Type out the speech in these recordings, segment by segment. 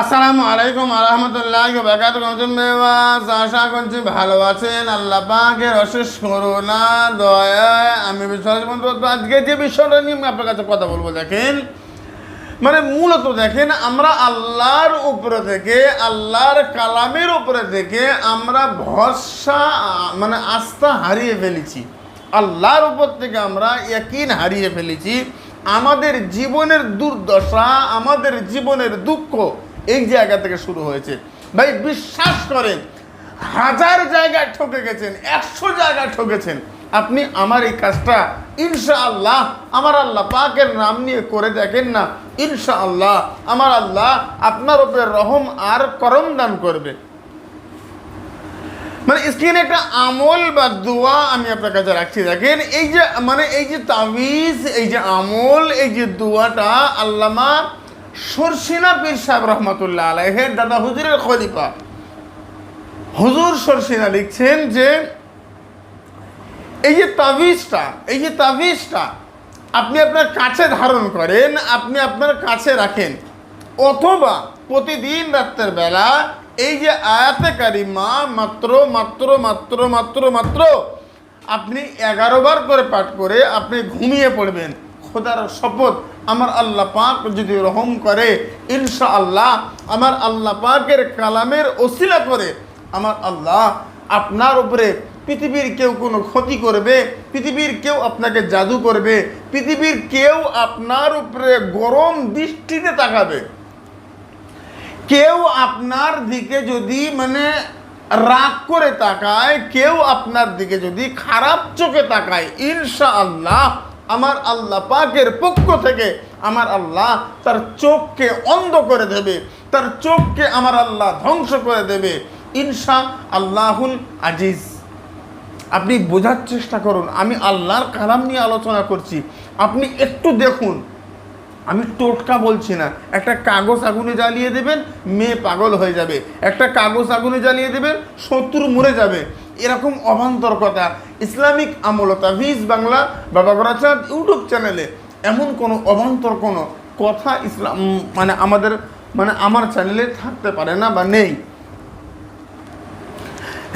আসসালামু আলাইকুম আরহামতুল্লাহ বেকাত নতুন মেওয়াজ আশা করছি ভালো আছেন। আল্লাহ পাকের অশেষ করোনা দয়ায় আমি বিশ্বাস বন্ধু আজকে যে বিষয়টা নিয়ে আমি আপনার কাছে কথা বলব, দেখেন মানে মূলত দেখেন, আমরা আল্লাহর উপরে থেকে, আল্লাহর কালামের উপরে থেকে আমরা ভরসা মানে আস্থা হারিয়ে ফেলেছি। আল্লাহর উপর থেকে আমরা একিন হারিয়ে ফেলেছি। আমাদের জীবনের দুর্দশা, আমাদের জীবনের দুঃখ এই জায়গা থেকে শুরু হয়েছে। ভাই, বিশ্বাস করেন, হাজার জায়গায় ঠকে গেছেন, একশো জায়গায় ঠকেছেন আপনি আমার এই কাজটা ইনশাআল্লাহ আমার আল্লাহ পাকের নাম নিয়ে করে দেখেন না। ইনশাআল্লাহ আমার আল্লাহ আপনার উপরে রহম আর করম দান করবে। মানে স্ক্রিনে একটা আমল বা দোয়া আমি আপনার কাছে রাখছি। দেখেন, এই যে মানে এই যে তাবিজ, এই যে আমল, এই যে দোয়াটা আল্লামা সরসিনা পীর সাহেব রহমতুল্লাহ আলাইহের দাদা হুজুরের খলিফা। হুজুর সরসিনা লিখছেন যে, এই যে তাবিজটা, এই যে তাবিজটা, আপনি আপনার কাছে ধারণ করেন, আপনি আপনার কাছে রাখেন। অথবা প্রতিদিন রাত্রের বেলা এই যে আয়াতে কারিমা, মাত্র মাত্র মাত্র মাত্র মাত্র, আপনি এগারো বার করে পাঠ করে আপনি ঘুমিয়ে পড়বেন। খোদার শপথ আমার আল্লাহ পাক যদি রহম করে ইনশা আল্লাহ আমার আল্লাহ পাকের কালামের ওসিলা করে, আমার আল্লাহ আপনার উপরে পৃথিবীর কেউ কোনো ক্ষতি করবে, পৃথিবীর কেউ আপনাকে জাদু করবে, পৃথিবীর কেউ আপনার উপরে গরম দৃষ্টিতে তাকাবে। কেউ আপনার দিকে যদি মানে রাগ করে তাকায়, কেউ আপনার দিকে যদি খারাপ চোখে তাকায় ইনশা আল্লাহ আমার আল্লাহ পাকের পক্ষ থেকে আমার আল্লাহ তার চোখকে অন্ধ করে দেবে, তার চোখকে আমার আল্লাহ ধ্বংস করে দেবে। ইনশা আল্লাহুল আজিজ। আপনি বোঝার চেষ্টা করুন, আমি আল্লাহর কালাম নিয়ে আলোচনা করছি। আপনি একটু দেখুন, আমি টোটকা বলছি না, একটা কাগজ আগুনে জ্বালিয়ে দেবেন, মেয়ে পাগল হয়ে যাবে। একটা কাগজ আগুনে জ্বালিয়ে দেবেন, শত্রু মরে যাবে। এরকম অবান্তর কথা। ইসলামিক আমলতা ভিজ বাংলা বাবা গোরাচাঁদ ইউটিউব চ্যানেলে এমন কোনো অবান্তর কোনো কথা ইসলাম মানে আমাদের মানে আমার চ্যানেলে থাকতে পারে না বা নেই।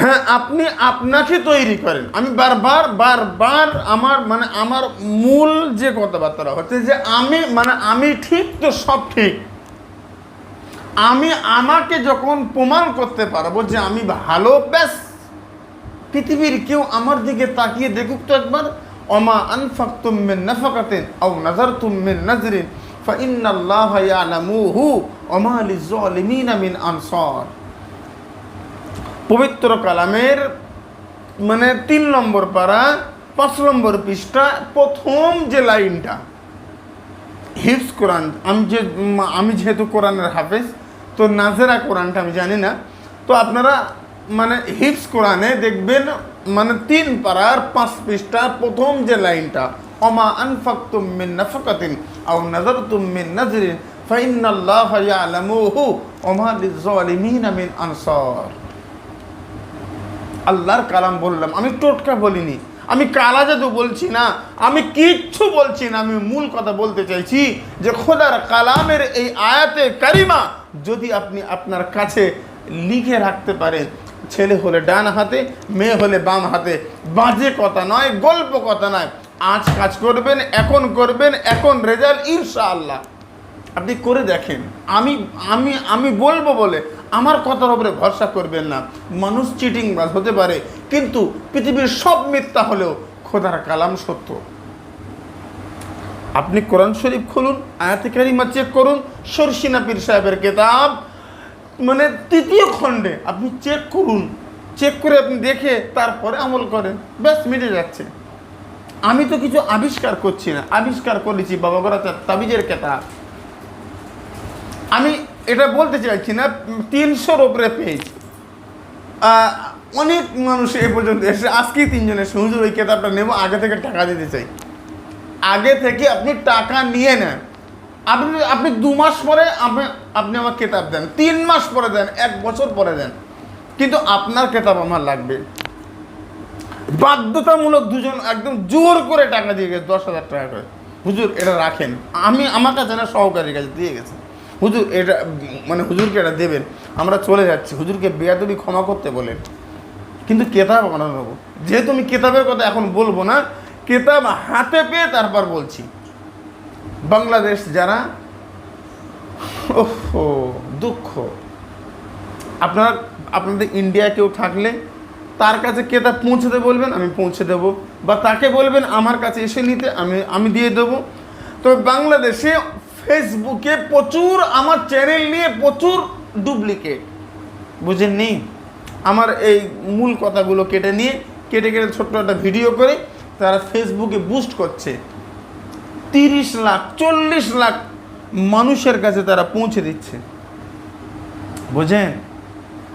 হ্যাঁ আপনি আপনাকে তৈরি করেন। আমি বারবার বারবার আমার মানে আমার মূল যে কথাবার্তা হচ্ছে যে আমি মানে আমি ঠিক তো সব ঠিক। আমি আমাকে যখন প্রমাণ করতে পারব যে আমি ভালো ব্যাস পৃথিবীর কেউ আমার দিকে তাকিয়ে দেখুক তো একবার, অমা আনফাক তুমিন নাফাকাতেন আও নাজার তুমিন নাজরিন মিন পবিত্র কালামের মানে তিন নম্বর পারা, পাঁচ নম্বর পৃষ্ঠা, প্রথম যে লাইনটা হিফস কোরআন, আমি যে, আমি যেহেতু কোরআনের হাফেজ, তো নাজেরা কোরআনটা আমি জানি না। তো আপনারা মানে হিপস কোরআনে দেখবেন মানে তিন পারার পাঁচ পৃষ্ঠা, প্রথম যে লাইনটা অমা আনফাকতুম মিন নাফাকাতিন আও নাযারতুম মিন নাজরিন ফাইন্নাল্লাহা ইয়ালামুহু ওমা লিজ্জালিমিনা মিন আনসার। আল্লাহর কালাম বললাম, আমি টোটকা বলিনি, আমি কালা জাদু বলছি না, আমি কিচ্ছু বলছি না, আমি মূল কথা বলতে চাইছি যে খোদার কালামের এই আয়াতে কারিমা যদি আপনি আপনার কাছে লিখে রাখতে পারেন ছেলে হলে ডান হাতে, মেয়ে হলে বাম হাতে। বাজে কথা নয়, গল্প কথা নয়। আজ কাজ করবেন, এখন করবেন, এখন রেজাল্ট ইনশাআল্লাহ। আপনি করে দেখেন। আমি আমি আমি বলব বলে আমার কথার উপরে ভরসা করবেন না। মানুষ চিটিং বাজ হতে পারে, কিন্তু পৃথিবীর সব মিথ্যা হলেও খোদার কালাম সত্য। আপনি কোরআন শরীফ খুলুন, আয়াতে কারিমা চেক করুন সরসিনা পীর সাহেবের কেতাব মানে তৃতীয় খণ্ডে আপনি চেক করুন। চেক করে আপনি দেখে তারপরে আমল করেন। ব্যাস, মিটে যাচ্ছে। আমি তো কিছু আবিষ্কার করছি না। আবিষ্কার করেছি বাবা গোরা তাবিজের কেতাব আমি এটা বলতে চাইছি না, তিনশোর ওপরে পেজ অনেক মানুষ এ পর্যন্ত এসে আজকেই তিনজন এসে ওই কেতাবটা নেব, আগে থেকে টাকা দিতে চাই। আগে থেকে আপনি টাকা নিয়ে নেন। আপনি আপনি দু মাস পরে আপনি আপনি আমার কেতাব দেন, তিন মাস পরে দেন, এক বছর পরে দেন, কিন্তু আপনার কেতাব আমার লাগবে। বাধ্যতামূলক দুজন একদম জোর করে টাকা দিয়ে গেছে, দশ হাজার টাকা করে। হুজুর, এটা রাখেন। আমি আমার কাছে না সহকারীর কাছে দিয়ে গেছে। হুজুর, এটা মানে হুজুরকে এটা দেবেন। আমরা চলে যাচ্ছি। হুজুরকে বেয়াদবি ক্ষমা করতে বলেন। কিন্তু কেতাব আমরা নেব। যেহেতু আমি কেতাবের কথা এখন বলব না, কেতাব হাতে পেয়ে তারপর বলছি। বাংলাদেশ যারা ওহো দুঃখ। আপনার, আপনাদের ইন্ডিয়া কেউ থাকলে তার কাছে কেতাব পৌঁছতে বলবেন, আমি পৌঁছে দেব। বা তাকে বলবেন, আমার কাছে এসে নিতে, আমি আমি দিয়ে দেবো। তবে বাংলাদেশে ফেসবুকে প্রচুর, আমার চ্যানেল নিয়ে প্রচুর ডুপ্লিকেট বুঝেননি? আমার এই মূল কথাগুলো কেটে নিয়ে, কেটে কেটে ছোট্ট একটা ভিডিও করে তারা ফেসবুকে বুস্ট করছে। তিরিশ লাখ, চল্লিশ লাখ মানুষের কাছে তারা পৌঁছে দিচ্ছে। বোঝেন?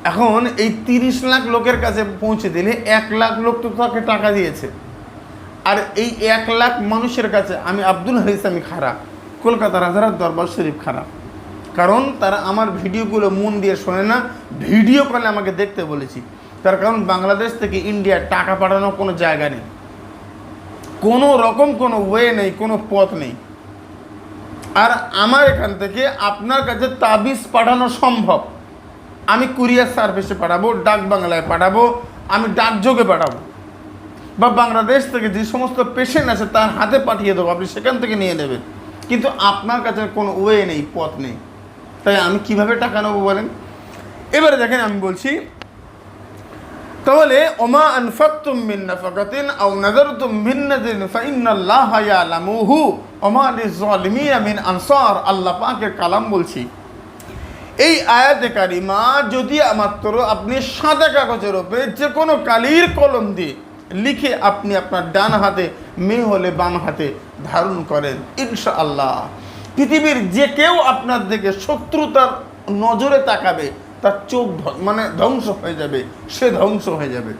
এখন এই তিরিশ লাখ লোকের কাছে পৌঁছে দিলে এক লাখ লোক তো তাকে টাকা দিয়েছে। আর এই এক লাখ মানুষের কাছে আমি আব্দুল হারিস আমি খারাপ। কলকাতার হাজারাত দরবার শরীফ খারাপ। কারণ তারা আমার ভিডিওগুলো মন দিয়ে শোনে না, ভিডিও কলে আমাকে দেখতে বলেছি। তার কারণ বাংলাদেশ থেকে ইন্ডিয়ার টাকা পাঠানোর কোনো জায়গা নেই। কোনো রকম কোনো ওয়ে নেই, কোনো পথ নেই। আর আমার এখান থেকে আপনার কাছে তাবিজ পাঠানো সম্ভব। আমি কুরিয়ার সার্ভিসে পাঠাবো, ডাক বাংলায় পাঠাবো, আমি ডাকযোগে পাঠাবো। বা বাংলাদেশ থেকে যে সমস্ত পেশেন্ট আছে তার হাতে পাঠিয়ে দেবো, আপনি সেখান থেকে নিয়ে নেবেন। কিন্তু আপনার কাছে কোনো ওয়ে নেই, পথ নেই। তাই আমি কীভাবে টাকা নেব বলেন? এবারে দেখেন আমি বলছি তাহলে, ওমা আনফাকতুম মিন নাফাকাতিন আও নাযারতুম মিন নাযরিন ফাইন্নাল্লাহা ইয়ালামুহু। ওমা লিযালিমিনা মিন আনসার, আল্লাহ পাকের কালাম বলছি। এই আয়াতে কারিমা, যদি মাত্র আপনি সাদা কাগজের উপরে যে কোনো কালির কলম দিয়ে লিখে আপনি আপনার ডান হাতে মেয়ে হলে বাম হাতে ধারণ করেন ইনশা আল্লাহ পৃথিবীর যে কেউ আপনার দিকে শত্রুতার নজরে তাকাবে তার চোখ মানে ধ্বংস হয়ে যাবে, সে ধ্বংস হয়ে যাবে।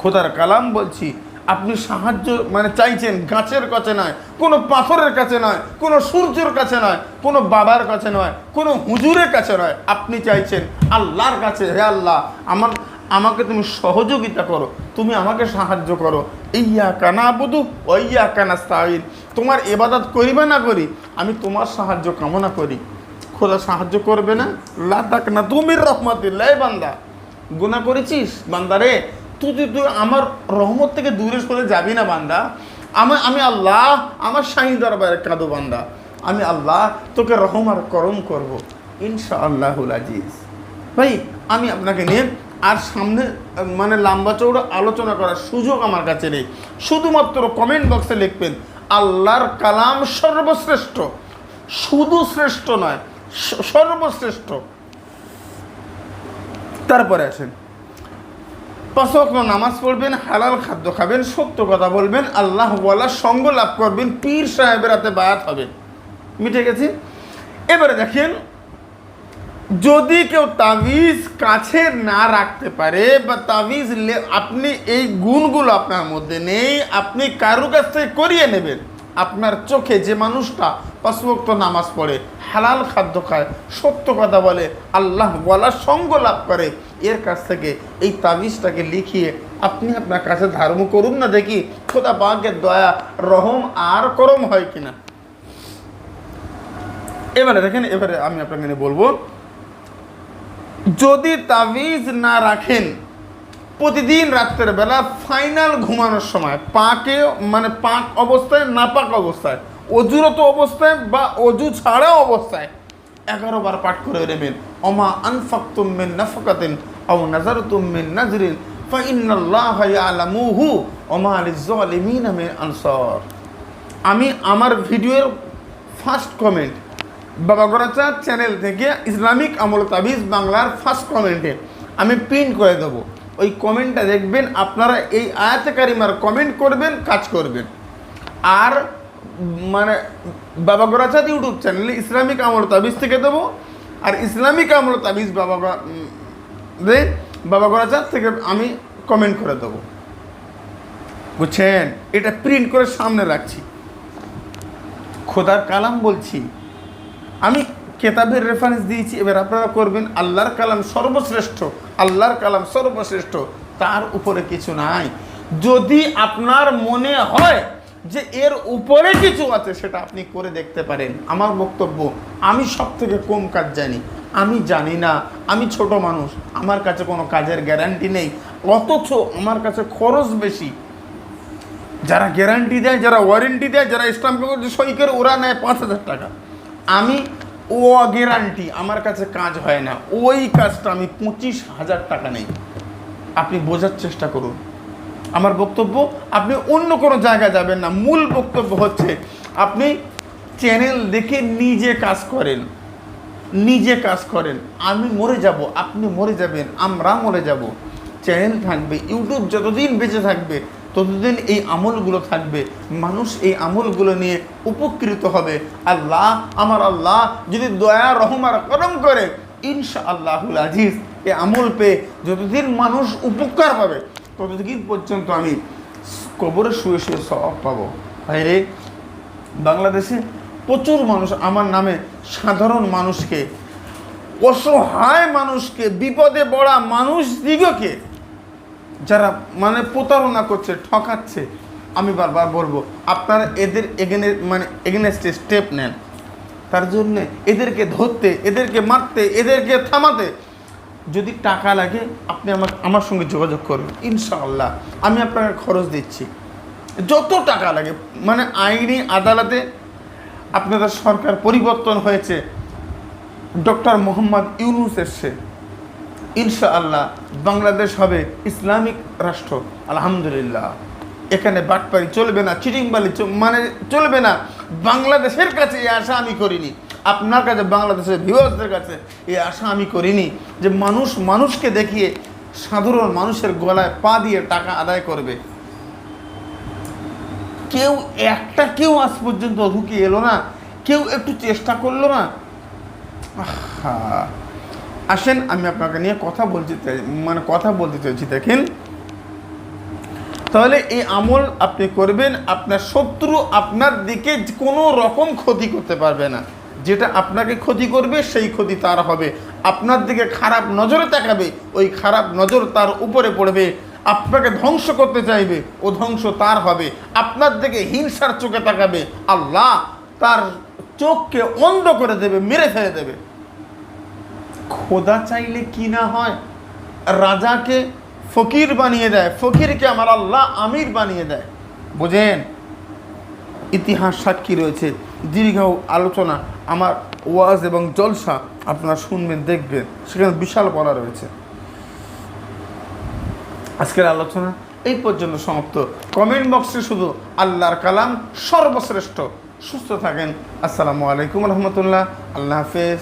খোদার কালাম বলছি, আপনি সাহায্য মানে চাইছেন গাছের কাছে নয়, কোনো পাথরের কাছে নয়, কোনো সূর্যের কাছে নয়, কোনো বাবার কাছে নয়, কোনো হুজুরের কাছে নয়। আপনি চাইছেন আল্লাহর কাছে, হে আল্লাহ, আমার, আমাকে তুমি সহযোগিতা করো, তুমি আমাকে সাহায্য করো। ইয়া কানা বুধু ওইয়া কানা স্তাইন তোমার এবাদত করিবে না করি, আমি তোমার সাহায্য কামনা করি। খোদা সাহায্য করবে না। লাদাক না তুমি রহমতুল্লাহ বান্দা। গুণা করেছিস? বান্দা রে, তুই তুই আমার রহমত থেকে দূরে সরে যাবি না বান্দা। আমি আমি আল্লাহ, আমার শাহী দরবারে কাঁদো বান্দা। আমি আল্লাহ, তোকে রহম আর করম করব। ইনশা আল্লাহুল আজিজ। ভাই, আমি আপনাকে নিয়ে আর সামনে মানে লম্বা চৌড়া আলোচনা করার সুযোগ আমার কাছে নেই। শুধুমাত্র কমেন্ট বক্সে লিখবেন, আল্লাহর কালাম সর্বশ্রেষ্ঠ। শুধু শ্রেষ্ঠ নয় সর্বশ্রেষ্ঠ। তারপরে আসেন। পাঁচ ওয়াক্ত নামাজ পড়বেন, হালাল খাদ্য খাবেন, সত্য কথা বলবেন, আল্লাহ বলার সঙ্গ লাভ করবেন, পীর সাহেবের হাতে বায়াত হবে। মিটে গেছে? এবারে দেখেন, যদি কেউ তাবিজ কাছে না রাখতে পারে বা তাবিজ আপনি এই গুণগুলো আপনার মধ্যে নেই, আপনি কারও কাছ থেকে করিয়ে নেবেন আপনার চোখে যে মানুষটা পাঁচভক্ত নামাজ পড়ে, হালাল খাদ্য খায়, সত্য কথা বলে, আল্লাহ বলার সঙ্গ লাভ করে, এর কাছ থেকে এই তাবিজটাকে লিখিয়ে আপনি আপনার কাছে ধারণ করুন না দেখি খোদা বাঘের দয়া, রহম আর করম হয় কিনা। এবারে দেখেন, এবারে আমি আপনাকে বলব, যদি তাবিজ না রাখেন প্রতিদিন রাত্রের বেলা ফাইনাল ঘুমানোর সময়, পাকে মানে পাক অবস্থায় নাপাক অবস্থায়, অজুরত অবস্থায় বা অজু ছাড়া অবস্থায় এগারো বার পাঠ করে নেবেন। অমা আনফাকতুম মিন নাফাকাতিন আও নাজারতুম মিন নাজরিন আমি আমার ভিডিওর ফার্স্ট কমেন্ট বাবা গরাচা চ্যানেল থেকে ইসলামিক আমল তাবিজ বাংলার ফার্স্ট কমেন্টে আমি প্রিন্ট করে দেবো। ওই কমেন্টটা দেখবেন, আপনারা এই আয়াতে কারিমার কমেন্ট করবেন, কাজ করবেন। আর মানে বাবা গরাচাঁদ ইউটিউব চ্যানেলে ইসলামিক আমল তাবিজ থেকে দেবো, আর ইসলামিক আমল তাবিজ বাবা দে, বাবা গরাচাঁদ থেকে আমি কমেন্ট করে দেবো। বুঝছেন? এটা প্রিন্ট করে সামনে রাখছি। খোদার কালাম বলছি। আমি কেতাবের রেফারেন্স দিয়েছি, এবার আপনারা করবেন আল্লাহর কালাম সর্বশ্রেষ্ঠ, আল্লাহর কালাম সর্বশ্রেষ্ঠ, তার উপরে কিছু নাই। যদি আপনার মনে হয় যে এর উপরে কিছু আছে, সেটা আপনি করে দেখতে পারেন। আমার বক্তব্য, আমি সব থেকে কম কাজ জানি। আমি জানি না, আমি ছোট মানুষ, আমার কাছে কোনো কাজের গ্যারান্টি নেই, অথচ আমার কাছে খরচ বেশি। যারা গ্যারান্টি দেয়, যারা ওয়ারেন্টি দেয়, যারা স্টাম্প পেপার সই করে ওরা নেয় পাঁচ হাজার টাকা। আমি ও গ্যারান্টি আমার কাছে কাজ হয় না। ওই কাজটা আমি পঁচিশ হাজার টাকা নেই। আপনি বোঝার চেষ্টা করুন। আমার বক্তব্য, আপনি অন্য কোনো জায়গায় যাবেন না। মূল বক্তব্য হচ্ছে, আপনি চ্যানেল দেখে নিজে কাজ করেন। নিজে কাজ করেন। আমি মরে যাব, আপনি মরে যাবেন, আমরা মরে যাব। চ্যানেল থাকবে ইউটিউব যতদিন বেঁচে থাকবে ততদিন এই আমলগুলো থাকবে। মানুষ এই আমলগুলো নিয়ে উপকৃত হবে। আল্লাহ, আমার আল্লাহ, যদি দয়া রহমার করম করে ইনশা আল্লাহুল আজিজ, এই আমল পেয়ে যতদিন মানুষ উপকার পাবে, ততদিন পর্যন্ত আমি কবরে শুয়ে শুয়ে সব পাবো। ভাইরে বাংলাদেশে প্রচুর মানুষ আমার নামে সাধারণ মানুষকে, অসহায় মানুষকে, বিপদে পড়া মানুষ দিগকে যারা মানে প্রতারণা করছে, ঠকাচ্ছে, আমি বারবার বলব, আপনারা এদের এগেনে মানে এগেনেস্টে স্টেপ নেন। তার জন্য এদেরকে ধরতে, এদেরকে মারতে, এদেরকে থামাতে যদি টাকা লাগে, আপনি আমার আমার সঙ্গে যোগাযোগ করবেন, ইনশাআল্লাহ। আমি আপনাকে খরচ দিচ্ছি। যত টাকা লাগে মানে আইনি আদালতে আপনাদের সরকার পরিবর্তন হয়েছে। ডক্টর মোহাম্মদ ইউনুস এসছে ইনশাআল্লাহ। বাংলাদেশ হবে ইসলামিক রাষ্ট্র। আলহামদুলিল্লাহ। এখানে বাটপারি চলবে না চিটিংবালি মানে চলবে না। বাংলাদেশের কাছে এই আশা আমি করিনি। আপনার কাছে, বাংলাদেশের ভিউয়ার্সদের কাছে এই আশা আমি করিনি যে মানুষ মানুষকে দেখিয়ে সাধারণ মানুষের গলায় পা দিয়ে টাকা আদায় করবে। কেউ একটা, কেউ আজ পর্যন্ত ঢুকে এলো না। কেউ একটু চেষ্টা করল না। আহা। আসেন, আমি আপনাকে নিয়ে কথা বলতে চাই মানে কথা বলতে চাইছি, দেখেন। তাহলে এই আমল আপনি করবেন, আপনার শত্রু আপনার দিকে কোনো রকম ক্ষতি করতে পারবে না। যেটা আপনাকে ক্ষতি করবে, সেই ক্ষতি তার হবে। আপনার দিকে খারাপ নজরে তাকাবে, ওই খারাপ নজর তার উপরে পড়বে। আপনাকে ধ্বংস করতে চাইবে, ও ধ্বংস তার হবে। আপনার দিকে হিংসার চোখে তাকাবে, আল্লাহ তার চোখকে অন্ধ করে দেবে, মেরে ফেলে দেবে। খোদা চাইলে কি না হয়? রাজাকে ফকির বানিয়ে দেয়। ফকিরকে আমার আল্লাহ আমির বানিয়ে দেয়। বোঝেন? ইতিহাস সাক্ষী রয়েছে। দীর্ঘ আলোচনা, আমার ওয়াজ এবং জলসা আপনারা শুনবেন, দেখবেন। সেখানে বিশাল বলা রয়েছে। আজকের আলোচনা এই পর্যন্ত সমাপ্ত। কমেন্ট বক্সে শুধু আল্লাহর কালাম সর্বশ্রেষ্ঠ। সুস্থ থাকেন। আসসালামু আলাইকুম রহমতুল্লাহ। আল্লাহ হাফেজ।